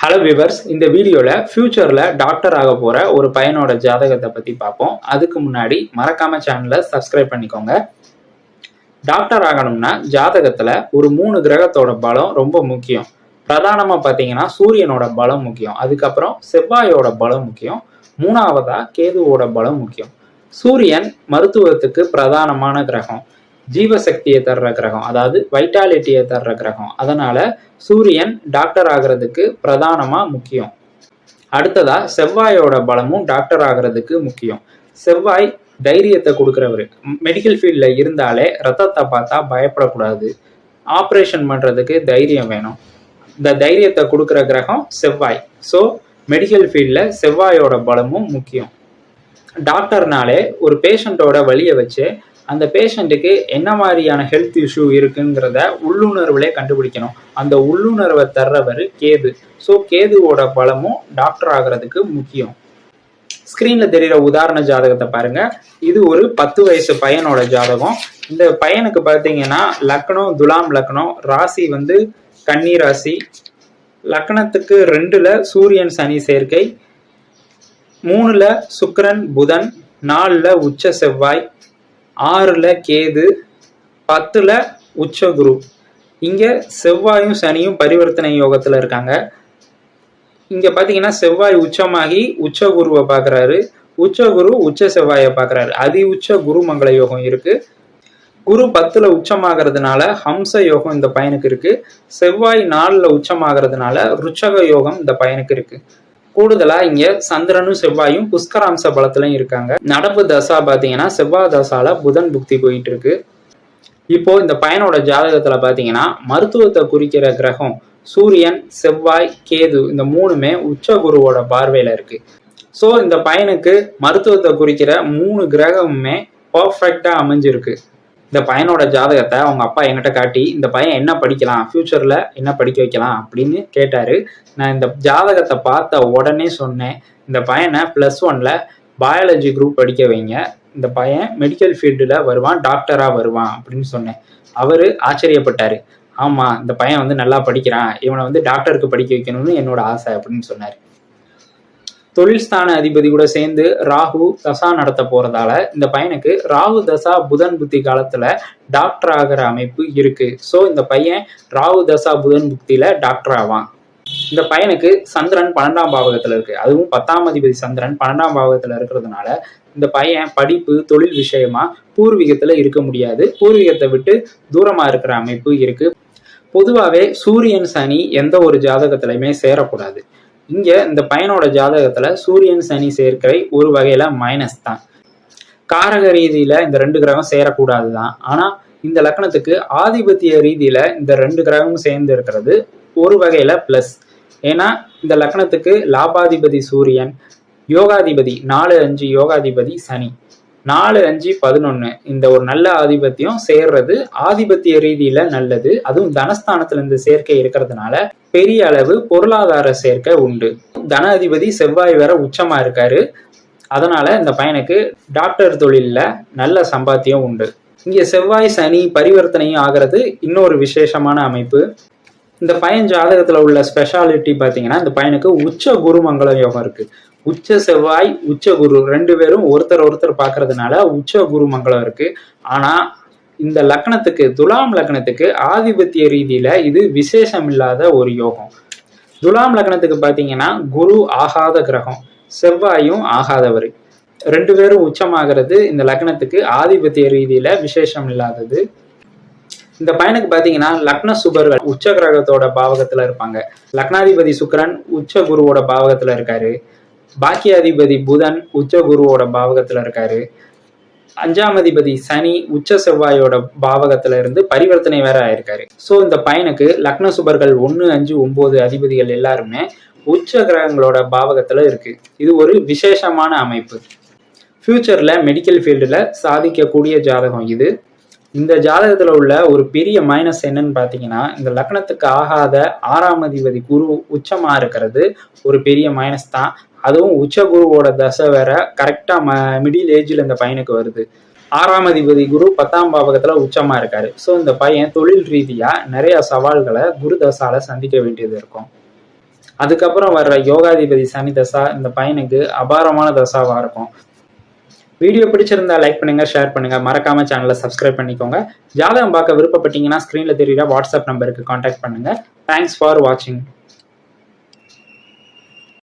Hello viewers இந்த வீடியோவில் ஃப்யூச்சரில் டாக்டர் ஆக போகிற ஒரு பையனோட ஜாதகத்தை பற்றி பார்ப்போம். அதுக்கு முன்னாடி மறக்காம சேனலை சப்ஸ்கிரைப் பண்ணிக்கோங்க. டாக்டர் ஆகணும்னா ஜாதகத்தில் ஒரு மூணு கிரகத்தோட பலம் ரொம்ப முக்கியம். பிரதானமாக பார்த்தீங்கன்னா சூரியனோட பலம் முக்கியம். அதுக்கப்புறம் செவ்வாயோட பலம் முக்கியம். மூணாவதாக கேதுவோட பலம் முக்கியம். சூரியன் மருத்துவத்துக்கு பிரதானமான கிரகம். ஜீவசக்தியை தர்ற கிரகம் அதாவது வைட்டாலிட்டியை தர்ற கிரகம். அதனால சூரியன் டாக்டர் ஆகிறதுக்கு பிரதானமா முக்கியம். அடுத்ததா செவ்வாயோட பலமும் டாக்டர் ஆகிறதுக்கு முக்கியம். செவ்வாய் தைரியத்தை கொடுக்குறவர். மெடிக்கல் ஃபீல்டில் இருந்தாலே ரத்தத்தை பார்த்தா பயப்படக்கூடாது. ஆப்ரேஷன் பண்ணுறதுக்கு தைரியம் வேணும். இந்த தைரியத்தை கொடுக்குற கிரகம் செவ்வாய். ஸோ மெடிக்கல் ஃபீல்டில் செவ்வாயோட பலமும் முக்கியம். டாக்டர்னாலே ஒரு பேஷண்ட்டோட வழியை வச்சு அந்த பேஷண்ட்டுக்கு என்ன மாதிரியான ஹெல்த் இஷ்யூ இருக்குங்கிறத உள்ளுணர்வுலே கண்டுபிடிக்கணும். அந்த உள்ளுணர்வை தர்றவர் கேது. ஸோ கேதுவோட பலமும் டாக்டர் ஆகிறதுக்கு முக்கியம். ஸ்க்ரீனில் தெரிகிற உதாரண ஜாதகத்தை பாருங்க. இது ஒரு பத்து வயசு பையனோட ஜாதகம். இந்த பையனுக்கு பார்த்தீங்கன்னா லக்னம் துலாம் லக்னம் ராசி வந்து கன்னி ராசி. லக்னத்துக்கு ரெண்டுல சூரியன் சனி சேர்க்கை. மூணுல சுக்கரன் புதன் நாலுல உச்ச செவ்வாய். ஆறுல கேது பத்துல உச்ச குரு இங்க செவ்வாயும் சனியும் பரிவர்த்தனை யோகத்துல இருக்காங்க. இங்க பார்த்தீங்கன்னா செவ்வாய் உச்சமாகி உச்ச குருவை பார்க்குறாரு உச்ச குரு உச்ச செவ்வாயை பாக்குறாரு. அதி உச்ச குரு மங்கள யோகம் இருக்கு. குரு பத்துல உச்சமாகறதுனால ஹம்ச யோகம் இந்த பையனுக்கு இருக்கு. செவ்வாய் நாலுல உச்சமாகறதுனால ருச்சக யோகம் இந்த பையனுக்கு இருக்கு. கூடுதலா இங்க சந்திரனும் செவ்வாயும் புஷ்கராம்ச பலத்திலையும் இருக்காங்க. நடப்பு தசா பாத்தீங்கன்னா செவ்வாய் தசால புதன் புக்தி போயிட்டு இருக்கு இப்போ இந்த பையனோட ஜாதகத்துல பாத்தீங்கன்னா மருத்துவத்தை குறிக்கிற கிரகம் சூரியன் செவ்வாய் கேது இந்த மூணுமே உச்ச குருவோட பார்வையில இருக்கு. ஸோ இந்த பையனுக்கு மருத்துவத்தை குறிக்கிற மூணு கிரகமுமே பர்ஃபெக்டா அமைஞ்சிருக்கு. இந்த பையனோட ஜாதகத்தை அவங்க அப்பா என்கிட்ட காட்டி இந்த பையன் என்ன படிக்கலாம் ஃப்யூச்சரில் என்ன படிக்க வைக்கலாம் அப்படின்னு கேட்டார். நான் இந்த ஜாதகத்தை பார்த்த உடனே சொன்னேன் இந்த பையனை ப்ளஸ் ஒனில் பயாலஜி குரூப் படிக்க வைங்க. இந்த பையன் மெடிக்கல் ஃபீல்டில் வருவான் டாக்டராக வருவான் அப்படின்னு சொன்னேன். அவர் ஆச்சரியப்பட்டார். ஆமாம் இந்த பையன் வந்து நல்லா படிக்கிறான் இவனை வந்து டாக்டருக்கு படிக்க வைக்கணும்னு என்னோட ஆசை அப்படின்னு சொன்னார். தொழில் ஸ்தான அதிபதி கூட சேர்ந்து ராகு தசா நடத்த போறதால இந்த பையனுக்கு ராகு தசா புதன் புத்தி காலத்துல டாக்டர் ஆகிற அமைப்பு இருக்கு. ஸோ இந்த பையன் ராகு தசா புதன் புத்தியில டாக்டர் ஆவான். இந்த பையனுக்கு சந்திரன் பன்னெண்டாம் பாவகத்துல இருக்கு. அதுவும் பத்தாம் அதிபதி சந்திரன் பன்னெண்டாம் பாவகத்துல இருக்கிறதுனால இந்த பையன் படிப்பு தொழில் விஷயமா பூர்வீகத்துல இருக்க முடியாது. பூர்வீகத்தை விட்டு தூரமா இருக்கிற அமைப்பு இருக்கு. பொதுவாகவே சூரியன் சனி எந்த ஒரு ஜாதகத்திலையுமே சேரக்கூடாது. இங்கே இந்த பையனோட ஜாதகத்தில் சூரியன் சனி சேர்க்கை ஒரு வகையில் மைனஸ் தான். காரக ரீதியில் இந்த ரெண்டு கிரகம் சேரக்கூடாது தான் ஆனால் இந்த லக்கணத்துக்கு ஆதிபத்திய ரீதியில் இந்த ரெண்டு கிரகமும் சேர்ந்து இருக்கிறது ஒரு வகையில் ப்ளஸ் ஏன்னா இந்த லக்கணத்துக்கு லாபாதிபதி சூரியன் யோகாதிபதி நாலு அஞ்சு யோகாதிபதி சனி. நாலு அஞ்சு பதினொன்னு இந்த ஒரு நல்ல ஆதிபத்தியம் சேர்றது ஆதிபத்திய ரீதியில நல்லது. அதுவும் தனஸ்தானத்துல இருந்து சேர்க்கை இருக்கிறதுனால பெரிய அளவு பொருளாதார சேர்க்கை உண்டு. தன அதிபதி செவ்வாய் வேற உச்சமா இருக்காரு. அதனால இந்த பையனுக்கு டாக்டர் தொழில்ல நல்ல சம்பாத்தியம் உண்டு. இங்க செவ்வாய் சனி பரிவர்த்தனையும் ஆகிறது இன்னொரு விசேஷமான அமைப்பு. இந்த பையன் ஜாதகத்துல உள்ள ஸ்பெஷாலிட்டி பாத்தீங்கன்னா இந்த பையனுக்கு உச்ச குருமங்கள யோகம் இருக்கு. உச்ச செவ்வாய் உச்ச குரு ரெண்டு பேரும் ஒருத்தர் ஒருத்தர் பாக்குறதுனால உச்ச குரு மங்களம் இருக்கு. ஆனா இந்த லக்னத்துக்கு துலாம் லக்னத்துக்கு ஆதிபத்திய ரீதியில இது விசேஷம் இல்லாத ஒரு யோகம். துலாம் லக்னத்துக்கு பாத்தீங்கன்னா குரு ஆகாத கிரகம் செவ்வாயும் ஆகாதவர். ரெண்டு பேரும் உச்சமாகிறது இந்த லக்னத்துக்கு ஆதிபத்திய ரீதியில விசேஷம் இல்லாதது இந்த பையனுக்கு பாத்தீங்கன்னா லக்ன சுபர்கள் உச்ச கிரகத்தோட பாவகத்துல இருப்பாங்க. லக்னாதிபதி சுக்கரன் உச்ச குருவோட பாவகத்துல இருக்காரு. பாக்கிய அதிபதி புதன் உச்ச குருவோட பாவகத்துல இருக்காரு. அஞ்சாம் அதிபதி சனி உச்ச செவ்வாயோட பாவகத்துல இருந்து பரிவர்த்தனை வேற ஆயிருக்காரு. ஸோ இந்த பையனுக்கு லக்ன சுபர்கள் ஒன்று அஞ்சு ஒன்பது அதிபதிகள் எல்லாருமே உச்ச கிரகங்களோட பாவகத்துல இருக்கு. இது ஒரு விசேஷமான அமைப்பு. ஃபியூச்சர்ல மெடிக்கல் ஃபீல்டில் சாதிக்கக்கூடிய ஜாதகம் இது. இந்த ஜாதகத்துல உள்ள ஒரு பெரிய மைனஸ் என்னன்னு பார்த்தீங்கன்னா இந்த லக்னத்துக்கு ஆகாத ஆறாம் அதிபதி குரு உச்சமா இருக்கிறது ஒரு பெரிய மைனஸ் தான். அதுவும் உச்ச குருவோட தசை வேற கரெக்டா ம மிடில் ஏஜ்ல இந்த பையனுக்கு வருது. ஆறாம் அதிபதி குரு பத்தாம் பாவகத்துல உச்சமா இருக்காரு. ஸோ இந்த பையன் தொழில் ரீதியா நிறைய சவால்களை குரு தசால சந்திக்க வேண்டியது இருக்கும். அதுக்கப்புறம் வர்ற யோகாதிபதி சனி தசா இந்த பையனுக்கு அபாரமான தசாவா இருக்கும். வீடியோ பிடிச்சிருந்தா லைக் பண்ணுங்க ஷேர் பண்ணுங்க. மறக்காம சேனலை சப்ஸ்கிரைப் பண்ணிக்கோங்க. ஜாதகம் பார்க்க விருப்பப்பட்டீங்கன்னா ஸ்க்ரீன்ல தெரியுற வாட்ஸ்அப் நம்பருக்கு காண்டாக்ட் பண்ணுங்க. தேங்க்ஸ் ஃபார் வாட்சிங்